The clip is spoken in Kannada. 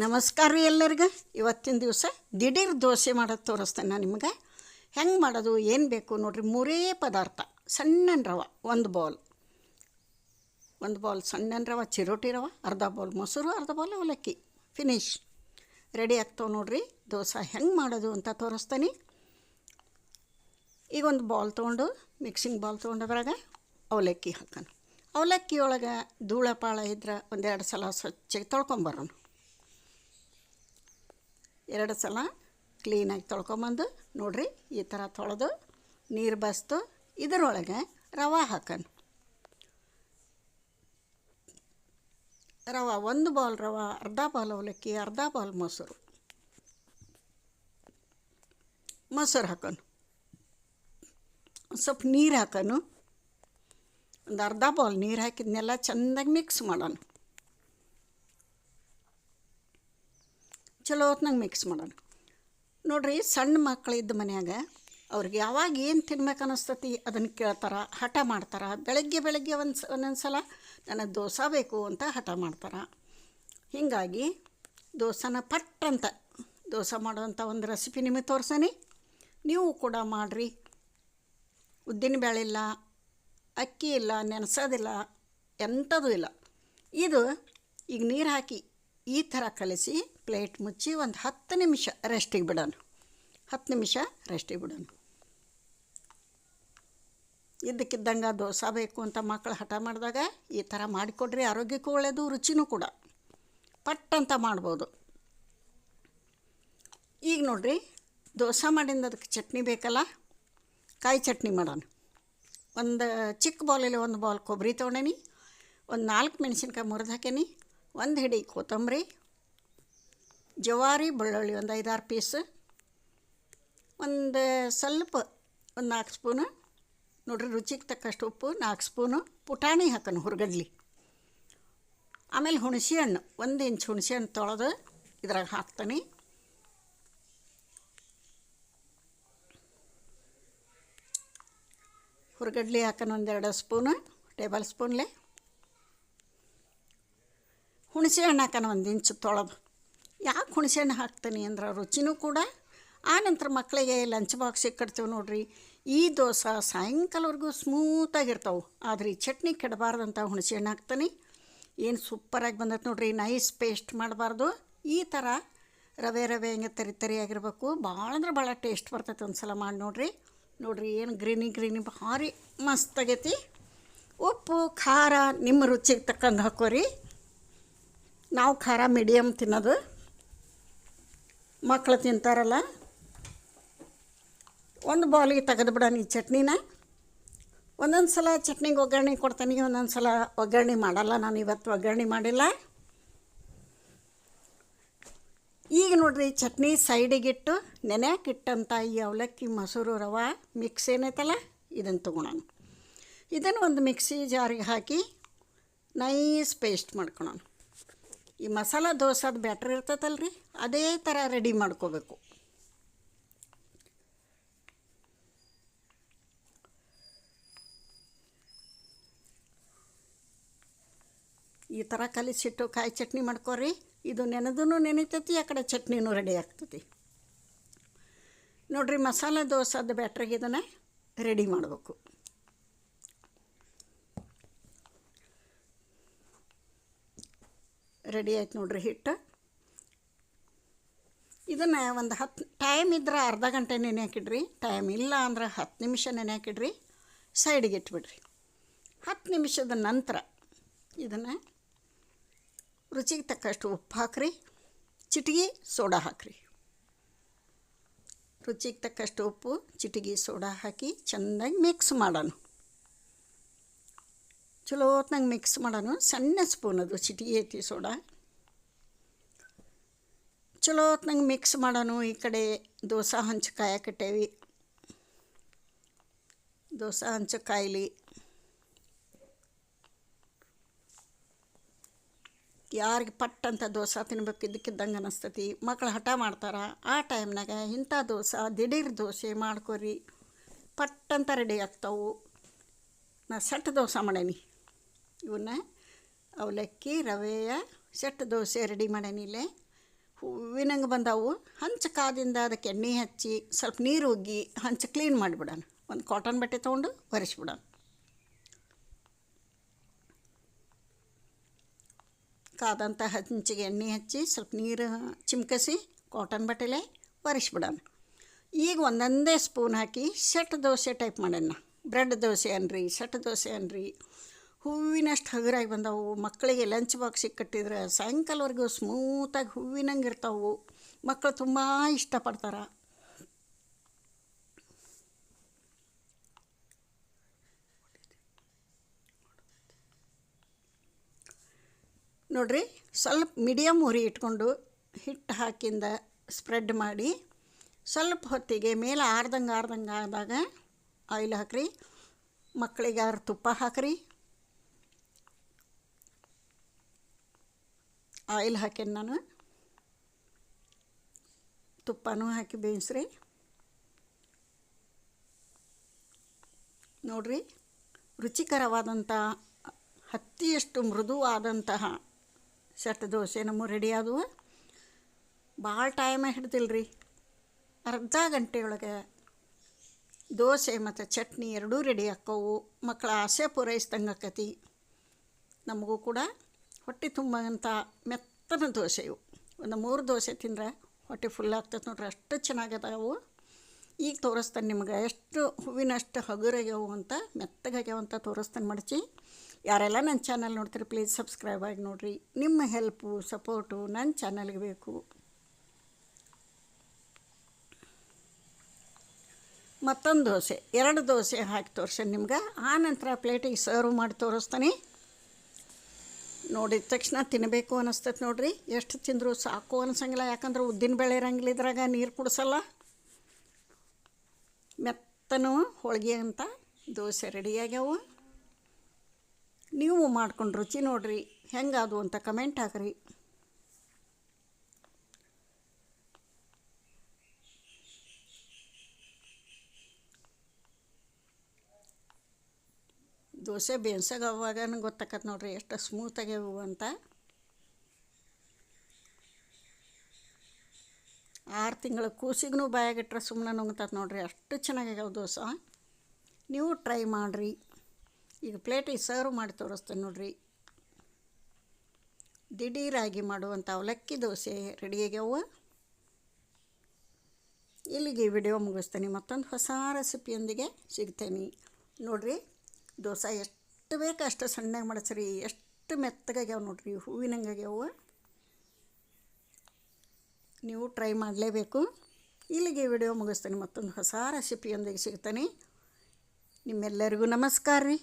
ನಮಸ್ಕಾರ ರೀ ಎಲ್ಲರಿಗೆ. ಇವತ್ತಿನ ದಿವಸ ದಿಢೀರ್ ದೋಸೆ ಮಾಡೋದು ತೋರಿಸ್ತೇನೆ ನಾನು ನಿಮ್ಗೆ. ಹೆಂಗೆ ಮಾಡೋದು, ಏನು ಬೇಕು ನೋಡ್ರಿ, ಮೂರೇ ಪದಾರ್ಥ, ಸಣ್ಣನ ರವೆ, ಒಂದು ಬೌಲ್ ಒಂದು ಬೌಲ್ ಸಣ್ಣನ ರವೆ, ಚಿರೋಟಿ ರವೆ, ಅರ್ಧ ಬೌಲ್ ಮೊಸರು, ಅರ್ಧ ಬೌಲ್ ಅವಲಕ್ಕಿ. ಫಿನಿಶ್ ರೆಡಿ ಆಗ್ತಾವೆ ನೋಡಿರಿ, ದೋಸೆ ಹೆಂಗೆ ಮಾಡೋದು ಅಂತ ತೋರಿಸ್ತೀನಿ. ಈಗ ಒಂದು ಬೌಲ್ ತೊಗೊಂಡು ಮಿಕ್ಸಿಂಗ್ ಬೌಲ್ ತೊಗೊಂಡದ್ರಾಗ ಅವಲಕ್ಕಿ ಹಾಕೋಣ. ಅವಲಕ್ಕಿ ಒಳಗೆ ಧೂಳಪಾಳ ಇದ್ರೆ ಒಂದೆರಡು ಸಲ ಸ್ವಚ್ಛಗೆ ತೊಳ್ಕೊಂಬರೋಣ ಎರಡು ಸಲ ಕ್ಲೀನಾಗಿ ತೊಳ್ಕೊಂಬಂದು ನೋಡ್ರಿ ಈ ಥರ ತೊಳೆದು ನೀರು ಬಸ್ತು ಇದರೊಳಗೆ ರವೆ ಹಾಕೋಣ ರವೆ, ಒಂದು ಬೌಲ್ ರವೆ, ಅರ್ಧ ಬೌಲ್ ಅವಲಕ್ಕಿ, ಅರ್ಧ ಬೌಲ್ ಮೊಸರು. ಮೊಸರು ಹಾಕೋಣ ಒಂದು ಸ್ವಲ್ಪ ನೀರು ಹಾಕೋಣ ಒಂದು ಅರ್ಧ ಬೌಲ್ ನೀರು ಹಾಕಿದ್ನೆಲ್ಲ ಚೆಂದಾಗಿ ಮಿಕ್ಸ್ ಮಾಡೋಣ ಚಲೋ ಹೊತ್ನಾಗ ಮಿಕ್ಸ್ ಮಾಡೋಣ. ನೋಡ್ರಿ ಸಣ್ಣ ಮಕ್ಕಳಿದ್ದ ಮನ್ಯಾಗ ಅವ್ರಿಗೆ ಯಾವಾಗ ಏನು ತಿನ್ಬೇಕು ಅನ್ನಿಸ್ತತಿ ಅದನ್ನು ಕೇಳ್ತಾರೆ, ಹಠ ಮಾಡ್ತಾರೆ. ಬೆಳಗ್ಗೆ ಬೆಳಗ್ಗೆ ಒಂದು ಒಂದೊಂದು ಸಲ ನನಗೆ ದೋಸೆ ಬೇಕು ಅಂತ ಹಠ ಮಾಡ್ತಾರೆ. ಹೀಗಾಗಿ ದೋಸೆನ ಪಟ್ ಅಂತ ದೋಸೆ ಮಾಡೋವಂಥ ಒಂದು ರೆಸಿಪಿ ನಿಮಗೆ ತೋರ್ಸನಿ. ನೀವು ಕೂಡ ಮಾಡಿರಿ. ಉದ್ದಿನ ಬೇಳೆ ಇಲ್ಲ, ಅಕ್ಕಿ ಇಲ್ಲ, ನೆನೆಸೋದಿಲ್ಲ ಎಂಥದೂ ಇಲ್ಲ. ಇದು ಈಗ ನೀರು ಹಾಕಿ ಈ ಥರ ಕಲಿಸಿ ಪ್ಲೇಟ್ ಮುಚ್ಚಿ ಒಂದು ಹತ್ತು ನಿಮಿಷ ರೆಸ್ಟಿಗೆ ಬಿಡೋಣ. ಹತ್ತು ನಿಮಿಷ ರೆಸ್ಟಿಗೆ ಬಿಡೋಣ. ಇದ್ದಕ್ಕಿದ್ದಂಗೆ ದೋಸೆ ಬೇಕು ಅಂತ ಮಕ್ಕಳು ಹಠ ಮಾಡಿದಾಗ ಈ ಥರ ಮಾಡಿಕೊಡ್ರಿ, ಆರೋಗ್ಯಕ್ಕೂ ಒಳ್ಳೆಯದು ರುಚಿನೂ ಕೂಡ. ಪಟ್ ಅಂತ ಮಾಡ್ಬೋದು. ಈಗ ನೋಡ್ರಿ, ದೋಸೆ ಮಾಡಿಂದ ಅದಕ್ಕೆ ಚಟ್ನಿ ಬೇಕಲ್ಲ? ಕಾಯಿ ಚಟ್ನಿ ಮಾಡೋಣ. ಒಂದು ಚಿಕ್ಕ ಬೌಲಲ್ಲಿ ಒಂದು ಬೌಲ್ ಕೊಬ್ಬರಿ ತೊಗೊಂಡೇನಿ, ಒಂದು ನಾಲ್ಕು ಮೆಣಸಿನ್ಕಾಯಿ ಮುರಿದು ಹಾಕೇನಿ ಒಂದು ಹಿಡಿ ಕೊತ್ತಂಬರಿ, ಜವಾರಿ, ಬೆಳ್ಳುಳ್ಳಿ ಒಂದು ಐದಾರು ಪೀಸ್, ಒಂದು ಸ್ವಲ್ಪ ಒಂದು ನಾಲ್ಕು ಸ್ಪೂನು, ನೋಡ್ರಿ ರುಚಿಗೆ ತಕ್ಕಷ್ಟು ಉಪ್ಪು, ನಾಲ್ಕು ಸ್ಪೂನು ಪುಟಾಣಿ ಹಾಕೋಣ ಹುರ್ಗಡ್ಲಿ. ಆಮೇಲೆ ಹುಣಸೆ ಹಣ್ಣು, ಒಂದು ಇಂಚ್ ಹುಣಸೆ ಹಣ್ಣು ತೊಳೆದು ಇದ್ರಾಗ ಹಾಕ್ತೀನಿ. ಹುರ್ಗಡ್ಲಿ ಹಾಕೋಣ ಒಂದೆರಡು ಸ್ಪೂನು, ಟೇಬಲ್ ಸ್ಪೂನ್ಲೆ. ಹುಣಸೆ ಹಣ್ಣು ಹಾಕೋಣ ಒಂದು ಇಂಚು ತೊಳೆದು ಯಾಕೆ ಹುಣಸೆ ಹಣ್ಣು ಹಾಕ್ತೀನಿ ಅಂದ್ರೆ ರುಚಿನೂ ಕೂಡ. ಆ ನಂತರ ಮಕ್ಕಳಿಗೆ ಲಂಚ್ ಬಾಕ್ಸ್ ಕಟ್ತೀವಿ ನೋಡ್ರಿ. ಈ ದೋಸೆ ಸಾಯಂಕಾಲವರೆಗೂ ಸ್ಮೂತಾಗಿರ್ತಾವೆ ಆದರೆ ಈ ಚಟ್ನಿ ಕೆಡಬಾರ್ದಂತ ಹುಣಸೆ ಹಣ್ಣು ಹಾಕ್ತೀನಿ. ಏನು ಸೂಪರಾಗಿ ಬಂದೈತೆ ನೋಡ್ರಿ. ನೈಸ್ ಪೇಸ್ಟ್ ಮಾಡಬಾರ್ದು. ಈ ಥರ ರವೆ ರವೆ ಹಿಂಗೆ ತರಿ ತರಿಯಾಗಿರ್ಬೇಕು ಭಾಳ ಅಂದ್ರೆ ಭಾಳ ಟೇಸ್ಟ್ ಬರ್ತೈತೆ ಒಂದು ಸಲ ಮಾಡಿ ನೋಡ್ರಿ. ನೋಡ್ರಿ ಏನು ಗ್ರೀನಿ ಗ್ರೀನಿ ಭಾರಿ ಮಸ್ತ್ ಆಗೈತಿ. ಉಪ್ಪು, ಖಾರ ನಿಮ್ಮ ರುಚಿಗೆ ತಕ್ಕಂಗೆ ಹಾಕೋರಿ. ನಾವು ಖಾರ ಮೀಡಿಯಮ್ ತಿನ್ನೋದು. ಮಕ್ಕಳು ತಿಂತಾರಲ್ಲ. ಒಂದು ಬೌಲಿಗೆ ತೆಗೆದು ಬಿಡೋಣ ಈ ಚಟ್ನಿನ. ಒಂದೊಂದು ಸಲ ಚಟ್ನಿಗೆ ಒಗ್ಗರಣೆ ಕೊಡ್ತೀನಿ, ಒಂದೊಂದು ಸಲ ಒಗ್ಗರಣೆ ಮಾಡಲ್ಲ. ನಾನು ಇವತ್ತು ಒಗ್ಗರಣೆ ಮಾಡಿಲ್ಲ. ಈಗ ನೋಡ್ರಿ, ಚಟ್ನಿ ಸೈಡಿಗಿಟ್ಟು ನೆನೆಯಾಕಿಟ್ಟಂಥ ಈ ಅವಲಕ್ಕಿ ಮೊಸರು ರವೆ ಮಿಕ್ಸ್ ಏನೈತಲ್ಲ, ಇದನ್ನು ತೊಗೊಳೋಣ. ಇದನ್ನು ಒಂದು ಮಿಕ್ಸಿ ಜಾರಿಗೆ ಹಾಕಿ ನೈಸ್ ಪೇಸ್ಟ್ ಮಾಡ್ಕೊಳೋಣ. ಈ ಮಸಾಲ ದೋಸೆದು ಬ್ಯಾಟ್ರಿ ಇರ್ತೈತಲ್ರಿ ಅದೇ ಥರ ರೆಡಿ ಮಾಡ್ಕೋಬೇಕು. ಈ ಥರ ಕಲಿಸಿಟ್ಟು ಕಾಯಿ ಚಟ್ನಿ ಮಾಡ್ಕೊರಿ. ಇದು ನೆನೆದೂ ನೆನಿತೈತಿ, ಆ ಕಡೆ ಚಟ್ನಿನೂ ರೆಡಿ ಆಗ್ತೈತಿ. ನೋಡಿರಿ ಮಸಾಲೆ ದೋಸೆದು ಬ್ಯಾಟ್ರಿಗೆ ಇದನ್ನು ರೆಡಿ ಮಾಡಬೇಕು. ರೆಡಿ ಆಯ್ತು ನೋಡ್ರಿ ಹಿಟ್ಟು. ಇದನ್ನು ಒಂದು ಹತ್ತು ಟೈಮ್ ಇದ್ರೆ ಅರ್ಧ ಗಂಟೆ ನೆನೆ ಹಾಕಿಡ್ರಿ. ಟೈಮ್ ಇಲ್ಲ ಅಂದ್ರೆ ಹತ್ತು ನಿಮಿಷ ನೆನೆ ಹಾಕಿಡ್ರಿ. ಸೈಡಿಗೆ ಇಟ್ಬಿಡ್ರಿ. ಹತ್ತು ನಿಮಿಷದ ನಂತರ ಇದನ್ನು ರುಚಿಗೆ ತಕ್ಕಷ್ಟು ಉಪ್ಪು ಹಾಕ್ರಿ. ಚಿಟಿಗೆ ಸೋಡಾ ಹಾಕ್ರಿ. ರುಚಿಗೆ ತಕ್ಕಷ್ಟು ಉಪ್ಪು, ಚಿಟಿಗೆ ಸೋಡಾ ಹಾಕಿ ಚೆಂದಾಗಿ ಮಿಕ್ಸ್ ಮಾಡೋಣ. ಚಲೋ ಹೊತ್ನಾಗ ಮಿಕ್ಸ್ ಮಾಡೋಣ ಸಣ್ಣ ಸ್ಪೂನ್ ಅದು ಚಿಟಿಗೆ ಐತಿ ಸೋಡಾ. ಚಲೋ ಹೊತ್ನಾಗ ಮಿಕ್ಸ್ ಮಾಡೋಣ ಈ ಕಡೆ ದೋಸೆ ಹಂಚು ಕಾಯಕಟ್ಟೇವಿ ದೋಸೆ ಹಂಚು ಕಾಯಲಿ ಯಾರಿಗೆ ಪಟ್ ಅಂತ ದೋಸೆ ತಿನ್ಬೇಕು ಇದ್ದಕ್ಕಿದ್ದಂಗೆ ಅನಿಸ್ತತಿ. ಮಕ್ಳು ಹಠ ಮಾಡ್ತಾರೆ. ಆ ಟೈಮ್ನಾಗ ಇಂಥ ದೋಸೆ, ದಿಢೀರ್ ದೋಸೆ ಮಾಡ್ಕೊರಿ. ಪಟ್ ಅಂತ ರೆಡಿ ಆಗ್ತಾವೆ. ನಾ ಸೆಟ್ ದೋಸೆ ಮಾಡೇನಿ. ಇವನ್ನ ಅವಲಕ್ಕಿ, ರವೆಯ, ಸೆಟ್ ದೋಸೆ ರೆಡಿ ಮಾಡೇನಿಲ್ಲೆ ಹೂವಿನಂಗೆ ಬಂದವು. ಹಂಚ ಕಾದಿಂದ ಅದಕ್ಕೆ ಎಣ್ಣೆ ಹಚ್ಚಿ, ಸ್ವಲ್ಪ ನೀರು ಉಗ್ಗಿ, ಹಂಚ ಕ್ಲೀನ್ ಮಾಡಿಬಿಡೋಣ. ಒಂದು ಕಾಟನ್ ಬಟ್ಟೆ ತೊಗೊಂಡು ಒರೆಸ್ಬಿಡೋಣ. ಕಾದಂಥ ಹಂಚಿಗೆ ಎಣ್ಣೆ ಹಚ್ಚಿ, ಸ್ವಲ್ಪ ನೀರು ಚಿಮ್ಕಸಿ ಕಾಟನ್ ಬಟ್ಟೆಲೆ ಒರೆಸ್ಬಿಡೋಣ. ಈಗ ಒಂದೊಂದೇ ಸ್ಪೂನ್ ಹಾಕಿ ಸೆಟ್ ದೋಸೆ ಟೈಪ್ ಮಾಡೋಣ. ಬ್ರೆಡ್ ದೋಸೆ ಅನ್ರಿ, ಸೆಟ್ ದೋಸೆ ಅನ್ರಿ. ಹೂವಿನಷ್ಟು ಹಗುರಾಗಿ ಬಂದವು. ಮಕ್ಕಳಿಗೆ ಲಂಚ್ ಬಾಕ್ಸಿಗೆ ಕಟ್ಟಿದ್ರೆ ಸಾಯಂಕಾಲವರೆಗೂ ಸ್ಮೂತಾಗಿ ಹೂವಿನಂಗೆ ಇರ್ತಾವು. ಮಕ್ಕಳು ತುಂಬ ಇಷ್ಟಪಡ್ತಾರೆ. ನೋಡ್ರಿ, ಸ್ವಲ್ಪ ಮೀಡಿಯಮ್ ಉರಿ ಇಟ್ಕೊಂಡು ಹಿಟ್ಟು ಹಾಕಿಂದ ಸ್ಪ್ರೆಡ್ ಮಾಡಿ ಸ್ವಲ್ಪ ಹೊತ್ತಿಗೆ ಮೇಲೆ ಆರ್ದಂಗೆ ಆರ್ದಂಗೆ ಆದಾಗ ಆಯಿಲ್ ಹಾಕ್ರಿ. ಮಕ್ಕಳಿಗೆ ಯಾರು ತುಪ್ಪ ಹಾಕ್ರಿ. ಆಯಿಲ್ ಹಾಕೇನಿ ನಾನು. ತುಪ್ಪನೂ ಹಾಕಿ ಬೇಯಿಸ್ರಿ. ನೋಡ್ರಿ ರುಚಿಕರವಾದಂಥ ಹತ್ತಿಯಷ್ಟು ಮೃದುವಾದಂತಹ ಸೆಟ್ ದೋಸೆ ನಮ್ಮ ರೆಡಿ ಆದವು. ಭಾಳ ಟೈಮ ಹಿಡ್ದಿಲ್ರಿ. ಅರ್ಧ ಗಂಟೆಯೊಳಗೆ ದೋಸೆ ಮತ್ತು ಚಟ್ನಿ ಎರಡೂ ರೆಡಿ ಆಕ್ಕವು. ಮಕ್ಕಳ ಆಸೆ ಪೂರೈಸ್ದಂಗೆ ಆಕತಿ ನಮಗೂ ಕೂಡ ಹೊಟ್ಟೆ ತುಂಬಂಥ ಮೆತ್ತನ ದೋಸೆ ಇವು ಒಂದು ಮೂರು ದೋಸೆ ತಿಂದರೆ ಹೊಟ್ಟೆ ಫುಲ್ ಆಗ್ತದೆ ನೋಡ್ರಿ, ಅಷ್ಟು ಚೆನ್ನಾಗದಾವು ಈಗ ತೋರಿಸ್ತಾನೆ ನಿಮ್ಗೆ, ಎಷ್ಟು ಹೂವಿನಷ್ಟು ಹಗುರಾಗ್ಯಾವು ಅಂತ ಮೆತ್ತಗಾಗ್ಯಾವ ಅಂತ ತೋರಿಸ್ತಾನೆ ಮಡಚಿ. ಯಾರೆಲ್ಲ ನನ್ನ ಚಾನಲ್ ನೋಡ್ತೀರಿ ಪ್ಲೀಸ್ ಸಬ್ಸ್ಕ್ರೈಬ್ ಆಗಿ ನೋಡಿರಿ. ನಿಮ್ಮ ಹೆಲ್ಪು ಸಪೋರ್ಟು ನನ್ನ ಚಾನಲ್ಗೆ ಬೇಕು. ಮತ್ತೊಂದು ದೋಸೆ, ಎರಡು ದೋಸೆ ಹಾಕಿ ತೋರ್ಸೇನೆ ನಿಮ್ಗೆ. ಆ ನಂತರ ಪ್ಲೇಟಿಗೆ ಸರ್ವ್ ಮಾಡಿ ತೋರಿಸ್ತಾನೆ. ನೋಡಿದ ತಕ್ಷಣ ತಿನ್ನಬೇಕು ಅನ್ನಿಸ್ತೈತೆ ನೋಡಿರಿ. ಎಷ್ಟು ತಿಂದರೂ ಸಾಕು ಅನ್ಸಂಗಿಲ್ಲ. ಯಾಕಂದ್ರೆ ಉದ್ದಿನ ಬೇಳೆ ಇರಂಗಿಲ್ಲ ಇದ್ರಾಗ, ನೀರು ಕುಡಿಸಲ್ಲ. ಮೆತ್ತನು ಹೋಳಿಗೆ ಅಂತ ದೋಸೆ ರೆಡಿಯಾಗ್ಯಾವು ನೀವು ಮಾಡ್ಕೊಂಡು ರುಚಿ ನೋಡ್ರಿ. ಹೆಂಗಾದು ಅಂತ ಕಮೆಂಟ್ ಹಾಕ್ರಿ. ದೋಸೆ ಬೇಯಿಸಾಗವಾಗ ಗೊತ್ತಾಕತ್ ನೋಡ್ರಿ ಎಷ್ಟು ಸ್ಮೂತ್ ಆಗ್ಯಾವು ಅಂತ. ಆರು ತಿಂಗಳ ಕೂಸಿಗೂ ಬಾಯಾಗಿಟ್ರೆ ಸುಮ್ಮನೆ ನುಂಗ್ತದೆ ನೋಡ್ರಿ ಅಷ್ಟು ಚೆನ್ನಾಗ್ಯಾವ ದೋಸೆ. ನೀವು ಟ್ರೈ ಮಾಡಿರಿ. ಈಗ ಪ್ಲೇಟಿಗೆ ಸರ್ವ್ ಮಾಡಿ ತೋರಿಸ್ತೇನೆ ನೋಡ್ರಿ. ದಿಢೀರಾಗಿ ಮಾಡುವಂಥ ಅವಲಕ್ಕಿ ದೋಸೆ ರೆಡಿ ರೆಡಿಯಾಗ್ಯಾವ ಇಲ್ಲಿಗೆ ವಿಡಿಯೋ ಮುಗಿಸ್ತೇನೆ. ಮತ್ತೊಂದು ಹೊಸ ರೆಸಿಪಿಯೊಂದಿಗೆ ಸಿಗ್ತೇನೆ. ನೋಡ್ರಿ. ದೋಸೆ ಎಷ್ಟು ಬೇಕು ಅಷ್ಟು ಸಣ್ಣಗೆ ಮಾಡಸ್ರಿ, ಎಷ್ಟು ಮೆತ್ತಗಾಗ್ಯಾವೆ ನೋಡ್ರಿ, ಹೂವಿನಂಗೆ ಆಗ್ಯಾವ. ನೀವು ಟ್ರೈ ಮಾಡಲೇಬೇಕು. ಇಲ್ಲಿಗೆ ವಿಡಿಯೋ ಮುಗಿಸ್ತೀನಿ, ಮತ್ತೊಂದು ಹೊಸ ರೆಸಿಪಿಯೊಂದಿಗೆ ಸಿಗ್ತೇನೆ. ನಿಮ್ಮೆಲ್ಲರಿಗೂ ನಮಸ್ಕಾರ ರೀ.